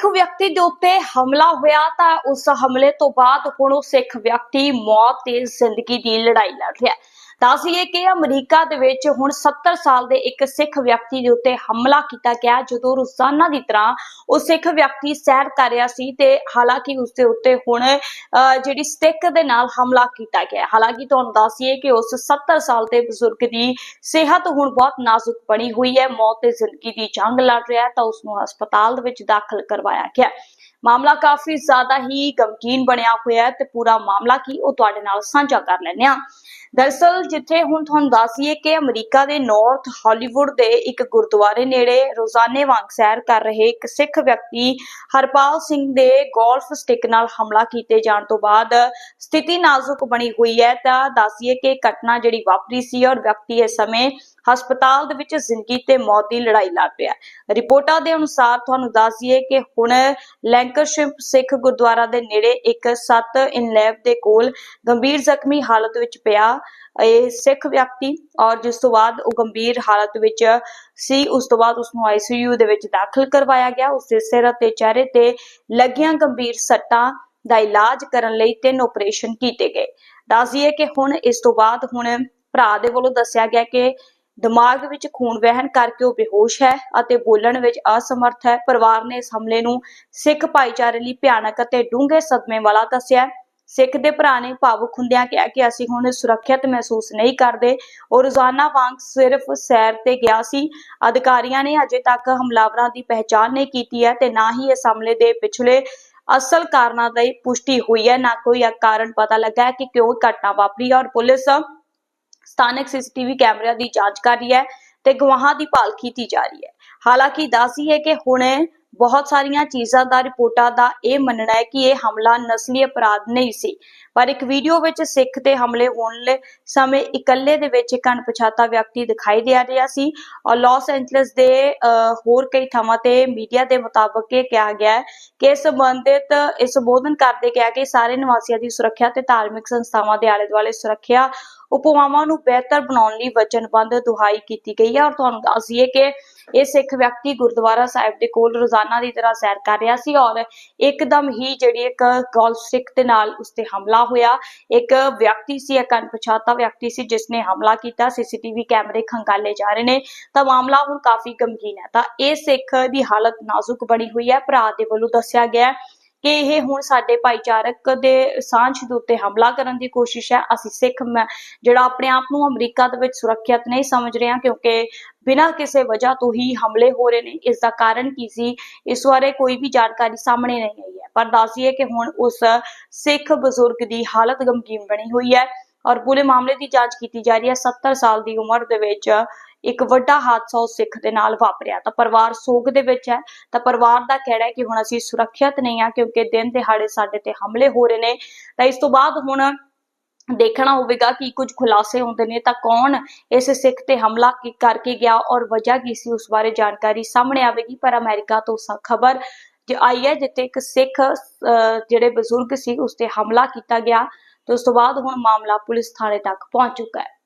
ਸਿੱਖ ਵਿਅਕਤੀ ਦੇ ਉੱਤੇ ਹਮਲਾ ਹੋਇਆ ਤਾਂ ਉਸ ਹਮਲੇ ਤੋਂ ਬਾਅਦ ਹੁਣ ਉਹ ਸਿੱਖ ਵਿਅਕਤੀ ਮੌਤ ਤੇ ਜ਼ਿੰਦਗੀ ਦੀ ਲੜਾਈ ਲੜ ਰਿਹਾ ਹੈ। ਦੱਸੀਏ ਕਿ ਅਮਰੀਕਾ ਦੇ ਵਿੱਚ ਹੁਣ 70 ਸਾਲ ਦੇ ਇੱਕ ਸਿੱਖ ਵਿਅਕਤੀ ਦੇ ਉੱਤੇ ਹਮਲਾ ਕੀਤਾ ਗਿਆ ਜਦੋਂ ਰੋਜ਼ਾਨਾ ਦੀ ਤਰ੍ਹਾਂ ਉਹ ਸਿੱਖ ਵਿਅਕਤੀ ਸੈਰ ਕਰ ਰਿਹਾ ਸੀ ਤੇ ਹਾਲਾਂਕਿ ਉਸ ਦੇ ਉੱਤੇ ਹੁਣ ਅਹ, ਜਿਹੜੀ ਸਟਿੱਕ ਦੇ ਨਾਲ ਹਮਲਾ ਕੀਤਾ ਗਿਆ। ਹਾਲਾਂਕਿ ਤੁਹਾਨੂੰ ਦੱਸੀਏ ਕਿ ਉਸ 70 ਸਾਲ ਦੇ ਬਜ਼ੁਰਗ ਦੀ ਸਿਹਤ ਹੁਣ ਬਹੁਤ ਨਾਜ਼ੁਕ ਬਣੀ ਹੋਈ ਹੈ ਮੌਤ ਤੇ ਜ਼ਿੰਦਗੀ ਦੀ ਜੰਗ ਲੜ ਰਿਹਾ ਹੈ ਤਾਂ ਉਸ ਨੂੰ ਹਸਪਤਾਲ ਦੇ ਵਿੱਚ ਦਾਖਲ ਕਰਵਾਇਆ ਗਿਆ। ਮਾਮਲਾ ਕਾਫੀ ਜ਼ਿਆਦਾ ਹੀ ਗਮਕੀਨ ਬਣਿਆ ਹੋਇਆ ਹੈ ਤੇ ਪੂਰਾ ਮਾਮਲਾ ਕੀ ਉਹ ਤੁਹਾਡੇ ਨਾਲ ਸਾਂਝਾ ਕਰ ਲੈਂਦੇ ਹਾਂ। ਦਰਸਲ ਜਿੱਥੇ ਹੁਣ ਤੁਹਾਨੂੰ ਦੱਸੀਏ ਕਿ ਅਮਰੀਕਾ ਦੇ ਨਾਰਥ ਹਾਲੀਵੁੱਡ ਦੇ ਇੱਕ ਗੁਰਦੁਆਰੇ ਨੇੜੇ ਰੋਜ਼ਾਨੇ ਵਾਂਗ ਸੈਰ ਕਰ ਰਹੇ ਇੱਕ ਸਿੱਖ ਵਿਅਕਤੀ ਹਰਪਾਲ ਸਿੰਘ ਦੇ ਗੋਲਫ ਸਟਿਕ ਨਾਲ ਹਮਲਾ ਕੀਤੇ ਜਾਣ ਤੋਂ ਬਾਅਦ ਸਥਿਤੀ ਨਾਜ਼ੁਕ ਬਣੀ ਹੋਈ ਹੈ। ਤਾਂ ਦੱਸੀਏ ਕਿ ਘਟਨਾ ਜਿਹੜੀ ਵਾਪਰੀ ਸੀ ਔਰ ਵਿਅਕਤੀ ਇਸ ਸਮੇਂ ਹਸਪਤਾਲ ਦੇ ਵਿੱਚ ਜ਼ਿੰਦਗੀ ਤੇ ਮੌਤ ਦੀ ਲੜਾਈ ਲੜ ਰਿਹਾ ਹੈ। ਰਿਪੋਰਟਾਂ ਦੇ ਅਨੁਸਾਰ ਤੁਹਾਨੂੰ ਦੱਸੀਏ ਕਿ ਹੁਣ ਲੈਂਕਰਸ਼ਿਪ ਸਿੱਖ ਗੁਰਦੁਆਰਾ ਦੇ ਨੇੜੇ ਇੱਕ 7 ਇਨਲੈਵ ਦੇ ਕੋਲ ਗੰਭੀਰ ਜ਼ਖਮੀ ਹਾਲਤ ਵਿੱਚ ਪਿਆ ਇਹ ਸਿੱਖ ਵਿਅਕਤੀ ਔਰ ਜਿਸ ਤੋਂ ਬਾਅਦ ਉਹ ਗੰਭੀਰ ਹਾਲਤ ਵਿੱਚ ਸੀ, ਉਸ ਤੋਂ ਬਾਅਦ ਉਸ ਨੂੰ ਆਈਸੀਯੂ ਦੇ ਵਿੱਚ ਦਾਖਲ ਕਰਵਾਇਆ ਗਿਆ। ਉਸ ਦੇ ਸਿਰ ਅਤੇ ਚਿਹਰੇ ਤੇ ਲੱਗੀਆਂ ਗੰਭੀਰ ਸੱਟਾਂ ਦਾ ਇਲਾਜ ਕਰਨ ਲਈ ਤਿੰਨ ਆਪਰੇਸ਼ਨ ਕੀਤੇ ਗਏ। ਦੱਸਦੀਏ ਕਿ ਹੁਣ ਇਸ ਤੋਂ ਬਾਅਦ ਹੁਣ ਭਰਾ ਦੇ ਵੱਲੋਂ ਦੱਸਿਆ ਗਿਆ ਕਿ ਦਿਮਾਗ ਵਿੱਚ ਖੂਨ ਵਹਿਣ ਕਰਕੇ ਉਹ ਬੇਹੋਸ਼ ਹੈ ਅਤੇ ਬੋਲਣ ਵਿੱਚ ਅਸਮਰਥ ਹੈ। ਪਰਿਵਾਰ ਨੇ ਇਸ ਹਮਲੇ ਨੂੰ ਸਿੱਖ ਭਾਈਚਾਰੇ ਲਈ ਭਿਆਨਕ ਅਤੇ ਡੂੰਘੇ ਸਦਮੇ ਵਾਲਾ ਦੱਸਿਆ। ਸਿੱਖ ਦੇ ਭਰਾ ਨੇ ਭਾਵੁਕ ਹੁੰਦਿਆਂ ਕਿਹਾ ਕਿ ਅਸੀਂ ਹੁਣ ਸੁਰੱਖਿਅਤ ਮਹਿਸੂਸ ਨਹੀਂ ਕਰਦੇ ਉਹ ਰੋਜ਼ਾਨਾ ਵਾਂਗ ਸਿਰਫ ਸੈਰ ਤੇ ਗਿਆ ਸੀ। ਅਧਿਕਾਰੀਆਂ ਨੇ ਅਜੇ ਤੱਕ ਹਮਲਾਵਰਾਂ ਦੀ ਪਹਿਚਾਣ ਨਹੀਂ ਕੀਤੀ ਹੈ ਤੇ ਨਾ ਹੀ ਇਸ ਹਮਲੇ ਦੇ ਪਿਛਲੇ ਅਸਲ ਕਾਰਨਾਂ ਦੀ ਪੁਸ਼ਟੀ ਹੋਈ ਹੈ। ਨਾ ਕੋਈ ਕਾਰਨ ਪਤਾ ਲੱਗਾ ਹੈ ਕਿ ਕਿਉਂ ਘਟਨਾ ਵਾਪਰੀ ਹੈ ਔਰ ਪੁਲਿਸ ਸਥਾਨਕ ਸੀਸੀਟੀਵੀ ਕੈਮਰਿਆਂ ਦੀ ਜਾਂਚ ਕਰ ਰਹੀ ਹੈ ਤੇ ਗਵਾਹਾਂ ਦੀ ਭਾਲ ਕੀਤੀ ਜਾ ਰਹੀ ਹੈ। ਹਾਲਾਂਕਿ ਦੱਸੀ ਹੈ ਕਿ ਹੁਣ ਬਹੁਤ ਸਾਰੀਆਂ ਚੀਜ਼ਾਂ ਦਾ ਰਿਪੋਰਟਾਂ ਦਾ ਇਹ ਮੰਨਣਾ ਹੈ ਕਿ ਇਹ ਹਮਲਾ ਨਸਲੀ ਅਪਰਾਧ ਨਹੀਂ ਸੀ। ਪਰ ਇੱਕ ਵੀਡੀਓ ਵਿੱਚ ਸਿੱਖ ਤੇ ਹਮਲੇ ਹੋਣ ਸਮੇਂ ਇਕੱਲੇ ਦੇ ਵਿੱਚ ਇੱਕ ਅਣਪਛਾਤਾ ਵਿਅਕਤੀ ਦਿਖਾਈ ਦੇ ਰਿਹਾ ਸੀ ਔਰ ਲਾਸ ਐਂਜਲਸ ਦੇ ਅਹ, ਹੋਰ ਕਈ ਥਾਵਾਂ ਤੇ ਮੀਡੀਆ ਦੇ ਮੁਤਾਬਕ ਇਹ ਕਿਹਾ ਗਿਆ ਹੈ ਕਿ ਇਸ ਸੰਬੰਧਿਤ ਇਸ ਸੰਬੋਧਨ ਕਰਦੇ ਕਿਹਾ ਕਿ ਸਾਰੇ ਨਿਵਾਸੀਆਂ ਦੀ ਸੁਰੱਖਿਆ ਤੇ ਧਾਰਮਿਕ ਸੰਸਥਾਵਾਂ ਦੇ ਆਲੇ ਦੁਆਲੇ ਸੁਰੱਖਿਆ ਉਪਵਾਵਾਂ ਨੂੰ ਬਿਹਤਰ ਬਣਾਉਣ ਲਈ ਵਚਨਬੱਧ ਦੁਹਾਈ ਕੀਤੀ ਗਈ ਹੈ ਔਰ ਤੁਹਾਨੂੰ ਦੱਸ ਦਈਏ ਕਿ ਇਹ ਸਿੱਖ ਵਿਅਕਤੀ ਗੁਰਦੁਆਰਾ ਸਾਹਿਬ ਦੇ ਕੋਲ ਰੋਜ਼ਾਨਾ ਦੀ ਤਰ੍ਹਾਂ ਸੈਰ ਕਰ ਰਿਹਾ ਸੀ ਔਰ ਇੱਕਦਮ ਹੀ ਜਿਹੜੀ ਇੱਕ ਗੋਲਫ ਸਟਿਕ ਦੇ ਨਾਲ ਉਸ ਤੇ ਹਮਲਾ ਹੋਇਆ। ਇੱਕ ਵਿਅਕਤੀ ਸੀ, ਇੱਕ ਅਣਪਛਾਤਾ ਵਿਅਕਤੀ ਸੀ ਜਿਸ ਨੇ ਹਮਲਾ ਕੀਤਾ। ਸੀਸੀਟੀਵੀ ਕੈਮਰੇ ਖੰਗਾਲੇ ਜਾ ਰਹੇ ਨੇ। ਤਾਂ ਮਾਮਲਾ ਹੁਣ ਕਾਫੀ ਗੰਭੀਰ ਹੈ। ਤਾਂ ਇਹ ਸਿੱਖ ਦੀ ਹਾਲਤ ਨਾਜ਼ੁਕ ਬਣੀ ਹੋਈ ਹੈ। ਭਰਾ ਦੇ ਵੱਲੋਂ ਦੱਸਿਆ ਗਿਆ ਕਿ ਇਹ ਹੁਣ ਸਾਡੇ ਭਾਈਚਾਰਕ ਦੇ ਸਾਂਝ ਦੇ ਉੱਤੇ ਹਮਲਾ ਕਰਨ ਦੀ ਕੋਸ਼ਿਸ਼ ਹੈ। ਅਸੀਂ ਸਿੱਖ ਜਿਹੜਾ ਆਪਣੇ ਆਪ ਨੂੰ ਅਮਰੀਕਾ ਦੇ ਵਿੱਚ ਸੁਰੱਖਿਅਤ ਨਹੀਂ ਸਮਝ ਰਹੇ ਹਾਂ, ਕਿਉਂਕਿ ਬਿਨਾਂ ਕਿਸੇ ਵਜ੍ਹਾ ਤੋਂ ਹੀ ਹਮਲੇ ਹੋ ਰਹੇ ਨੇ। ਇਸ ਦਾ ਕਾਰਨ ਕੀ ਸੀ? ਇਸ ਬਾਰੇ ਕੋਈ ਵੀ ਜਾਣਕਾਰੀ ਸਾਹਮਣੇ ਨਹੀਂ ਆਈ ਹੈ। ਪਰ ਦੱਸੀਏ ਕਿ ਹੁਣ ਉਸ ਸਿੱਖ ਬਜ਼ੁਰਗ ਦੀ ਹਾਲਤ ਗੰਭੀਰ ਬਣੀ ਹੋਈ ਹੈ ਔਰ ਪੂਰੇ ਮਾਮਲੇ ਦੀ ਜਾਂਚ ਕੀਤੀ ਜਾ ਰਹੀ ਹੈ। 70 ਸਾਲ ਦੀ ਉਮਰ ਦੇ ਵਿੱਚ ਇੱਕ ਵੱਡਾ ਹਾਦਸਾ ਉਸ ਸਿੱਖ ਦੇ ਨਾਲ ਵਾਪਰਿਆ। ਤਾਂ ਪਰਿਵਾਰ ਸੋਗ ਦੇ ਵਿੱਚ ਹੈ। ਤਾਂ ਪਰਿਵਾਰ ਦਾ ਕਹਿਣਾ ਹੈ ਕਿ ਹੁਣ ਅਸੀਂ ਸੁਰੱਖਿਅਤ ਨਹੀਂ ਹਾਂ ਕਿਉਂਕਿ ਦਿਨ ਦਿਹਾੜੇ ਸਾਡੇ ਤੇ ਹਮਲੇ ਹੋ ਰਹੇ ਨੇ। ਤਾਂ ਇਸ ਤੋਂ ਬਾਅਦ ਹੁਣ ਦੇਖਣਾ ਹੋਵੇਗਾ ਕਿ ਕੁਝ ਖੁਲਾਸੇ ਹੁੰਦੇ ਨੇ। ਤਾਂ ਕੌਣ ਇਸ ਸਿੱਖ ਤੇ ਹਮਲਾ ਕਰਕੇ ਗਿਆ ਔਰ ਵਜ੍ਹਾ ਕੀ ਸੀ ਉਸ ਬਾਰੇ ਜਾਣਕਾਰੀ ਸਾਹਮਣੇ ਆਵੇਗੀ। ਪਰ ਅਮਰੀਕਾ ਤੋਂ ਖਬਰ ਜੋ ਆਈ ਹੈ ਜਿੱਥੇ ਇੱਕ ਸਿੱਖ ਅਹ, ਜਿਹੜੇ ਬਜ਼ੁਰਗ ਸੀ ਉਸ ਤੇ ਹਮਲਾ ਕੀਤਾ ਗਿਆ। ਤੇ ਉਸ ਤੋਂ ਬਾਅਦ ਹੁਣ ਮਾਮਲਾ ਪੁਲਿਸ ਥਾਣੇ ਤੱਕ ਪਹੁੰਚ ਚੁੱਕਾ ਹੈ।